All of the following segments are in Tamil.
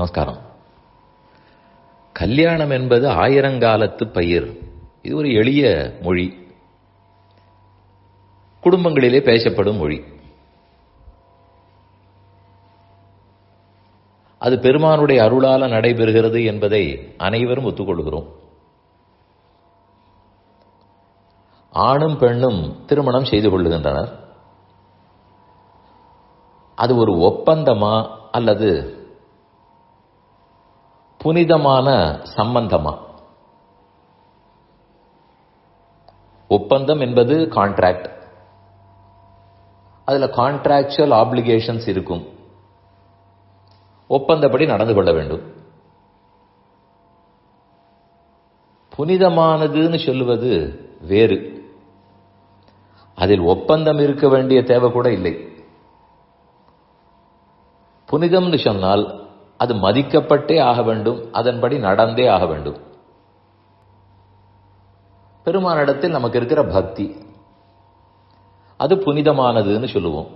நமஸ்காரம். கல்யாணம் என்பது ஆயிரங்காலத்து பயிர். இது ஒரு எளிய மொழி. குடும்பங்களிலே பேசப்படும் மொழி. அது பெருமானுடைய அருளால நடைபெறுகிறது என்பதை அனைவரும் ஒத்துக்கொள்கிறோம். ஆணும் பெண்ணும் திருமணம் செய்து கொள்ளுகின்றனர். அது ஒரு ஒப்பந்தமா அல்லது புனிதமான சம்பந்தமா? ஒப்பந்தம் என்பது கான்ட்ராக்ட் அதுல கான்ட்ராக்சுவல் ஆப்ளிகேஷன்ஸ் இருக்கும். ஒப்பந்தப்படி நடந்து கொள்ள வேண்டும். புனிதமானதுன்னு சொல்லுவது வேறு. அதில் ஒப்பந்தம் இருக்க வேண்டிய தேவை கூட இல்லை. புனிதம்னு சொன்னால் அது மதிக்கப்பட்டே ஆக வேண்டும் அதன்படி நடந்தே ஆக வேண்டும். பெருமானிடத்தில் நமக்கு இருக்கிற பக்தி அது புனிதமானதுன்னு சொல்லுவோம்.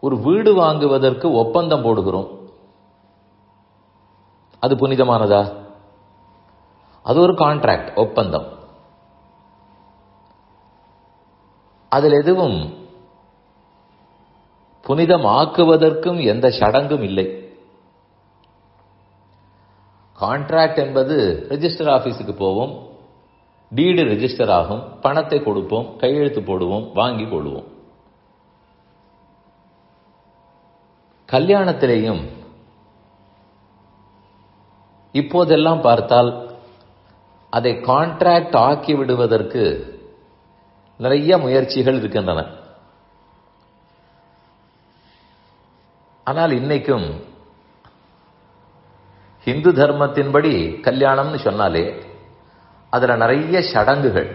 ஒரு வீடு வாங்குவதற்கு ஒப்பந்தம் போடுகிறோம். அது புனிதமானதா? அது ஒரு கான்ட்ராக்ட் ஒப்பந்தம். அதில் எதுவும் புனிதமாக்குவதற்கும் எந்த சடங்கும் இல்லை. கான்ட்ராக்ட் என்பது ரெஜிஸ்டர் ஆஃபீஸுக்கு போவோம். டீடு ரெஜிஸ்டர் ஆகும். பணத்தை கொடுப்போம். கையெழுத்து போடுவோம். வாங்கி கொள்வோம். கல்யாணத்திலேயும் இப்போதெல்லாம் பார்த்தால் அதை கான்ட்ராக்ட் ஆக்கி விடுவதற்கு நிறைய முயற்சிகள் இருக்கின்றன. ஆனால் இன்னைக்கும் ஹிந்து தர்மத்தின்படி கல்யாணம்னு சொன்னாலே அதுல நிறைய சடங்குகள்.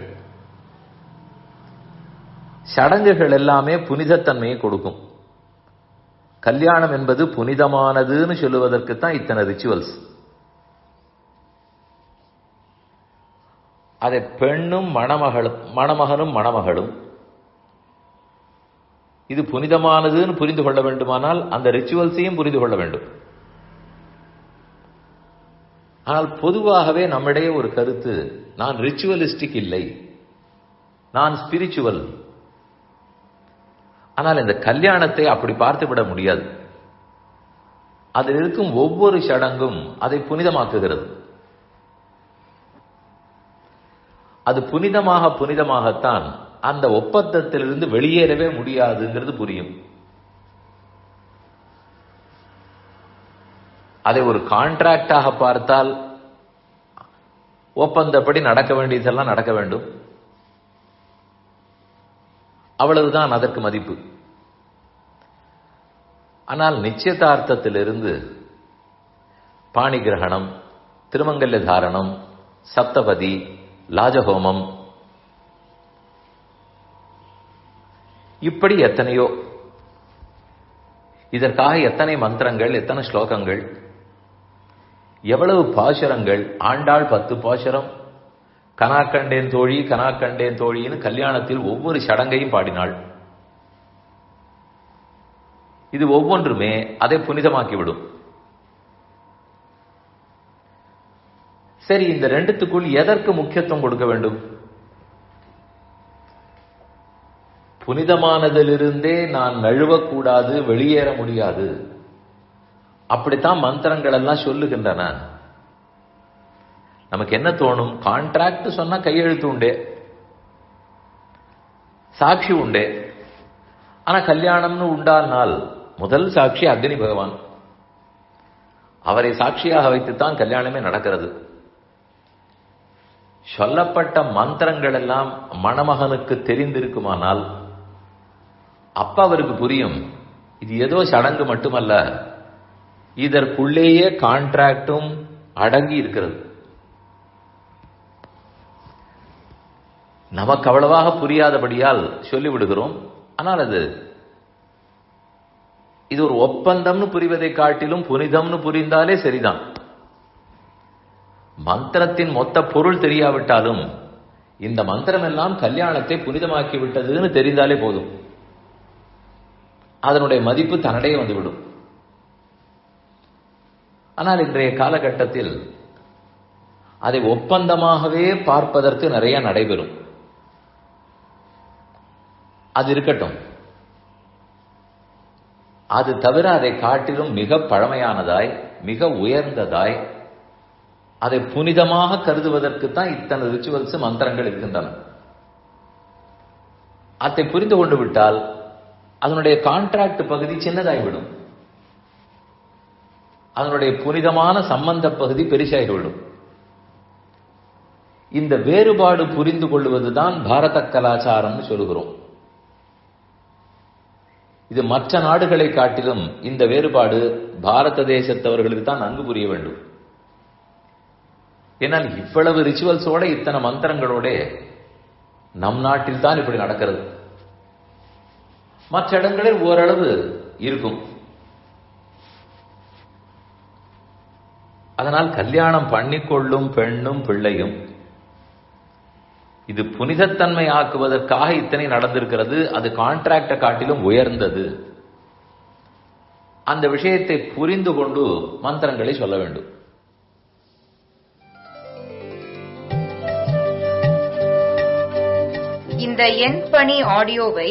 சடங்குகள் எல்லாமே புனிதத்தன்மையை கொடுக்கும். கல்யாணம் என்பது புனிதமானதுன்னு சொல்லுவதற்கு தான் இத்தனை ரிச்சுவல்ஸ் அதை பெண்ணும் மணமகளும் மணமகனும் மணமகளும் இது புனிதமானதுன்னு புரிந்து கொள்ள வேண்டுமானால் அந்த ரிச்சுவல்ஸையும் புரிந்து கொள்ள வேண்டும். ஆனால் பொதுவாகவே நம்மிடையே ஒரு கருத்து நான் ரிச்சுவலிஸ்டிக் இல்லை நான் ஸ்பிரிச்சுவல் ஆனால் இந்த கல்யாணத்தை அப்படி பார்த்துவிட முடியாது. அதில் இருக்கும் ஒவ்வொரு சடங்கும் அதை புனிதமாக்குகிறது. அது புனிதமாக புனிதமாகத்தான் அந்த ஒப்பந்தத்திலிருந்து வெளியேறவே முடியாதுங்கிறது புரியும். அதை ஒரு கான்ட்ராக்டாக பார்த்தால் ஒப்பந்தப்படி நடக்க வேண்டியதெல்லாம் நடக்க வேண்டும். அவ்வளவுதான் அதற்கு மதிப்பு. ஆனால் நிச்சயதார்த்தத்திலிருந்து பாணி கிரகணம் திருமங்கல்ய தாரணம் சப்தபதி லாஜஹோமம் இப்படி எத்தனையோ. இதற்காக எத்தனை மந்திரங்கள் எத்தனை ஸ்லோகங்கள். எவ்வளவு பாசுரங்கள் ஆண்டாள் பத்து பாசுரம் கனாக்கண்டேன் தோழி கனாக்கண்டேன் தோழின்னு கல்யாணத்தில் ஒவ்வொரு சடங்கையும் பாடினாள். இது ஒவ்வொன்றுமே அதை புனிதமாக்கிவிடும். சரி இந்த ரெண்டுத்துக்குள் எதற்கு முக்கியத்துவம் கொடுக்க வேண்டும்? புனிதமானதிலிருந்தே நான் நழுவக்கூடாது வெளியேற முடியாது. அப்படித்தான் மந்திரங்கள் எல்லாம் சொல்லுகின்றன. நமக்கு என்ன தோணும்? கான்ட்ராக்ட் சொன்னா கையெழுத்து உண்டே. சாட்சி உண்டே. ஆனா கல்யாணம்னு உண்டானால் முதல் சாட்சி அக்னி பகவான். அவரை சாட்சியாக வைத்துத்தான் கல்யாணமே நடக்கிறது. சொல்லப்பட்ட மந்திரங்கள் எல்லாம் மணமகனுக்கு தெரிந்திருக்குமானால் அப்ப அவருக்கு புரியும். இது ஏதோ சடங்கு மட்டுமல்ல. இதற்குள்ளேயே கான்ட்ராக்டும் அடங்கி இருக்கிறது. நமக்கு அவ்வளவாக புரியாதபடியால் சொல்லிவிடுகிறோம். ஆனால் அது இது ஒரு ஒப்பந்தம்னு புரிவதை காட்டிலும் புனிதம்னு புரிந்தாலே சரிதான். மந்திரத்தின் மொத்த பொருள் தெரியாவிட்டாலும் இந்த மந்திரம் எல்லாம் கல்யாணத்தை புனிதமாக்கி விட்டதுன்னு தெரிந்தாலே போதும். அதனுடைய மதிப்பு தன்னடையே வந்துவிடும். ஆனால் இன்றைய காலகட்டத்தில் அதை ஒப்பந்தமாகவே பார்ப்பதற்கு நிறைய நடைபெறும். அது இருக்கட்டும். அது தவிர அதை காட்டிலும் மிக பழமையானதாய் மிக உயர்ந்ததாய் அதை புனிதமாக கருதுவதற்கு தான் இத்தனை ரிச்சுவல்ஸ் மந்திரங்கள் இருக்கின்றன. அதை புரிந்து கொண்டு விட்டால் அதனுடைய கான்ட்ராக்ட் பகுதி சின்னதாகிவிடும் அதனுடைய புனிதமான சம்பந்த பகுதி பெருசாகிவிடும் இந்த வேறுபாடு புரிந்து கொள்வதுதான் பாரத கலாச்சாரம்னு சொல்லுகிறோம் இது மற்ற நாடுகளை காட்டிலும் இந்த வேறுபாடு பாரத தேசத்தவர்களுக்கு தான் நன்கு புரிய வேண்டும். ஏன்னால் இவ்வளவு ரிச்சுவல்ஸோட இத்தனை மந்திரங்களோட நம் நாட்டில் தான் இப்படி நடக்கிறது. மற்ற இடங்களில் ஓரளவு இருக்கும். அதனால் கல்யாணம் பண்ணிக்கொள்ளும் பெண்ணும் பிள்ளையும் இது புனிதத்தன்மை ஆக்குவதற்காக இத்தனை நடந்திருக்கிறது அது கான்ட்ராக்டை காட்டிலும் உயர்ந்தது. அந்த விஷயத்தை புரிந்து கொண்டு மந்திரங்களை சொல்ல வேண்டும். இந்த எண் பணி ஆடியோவை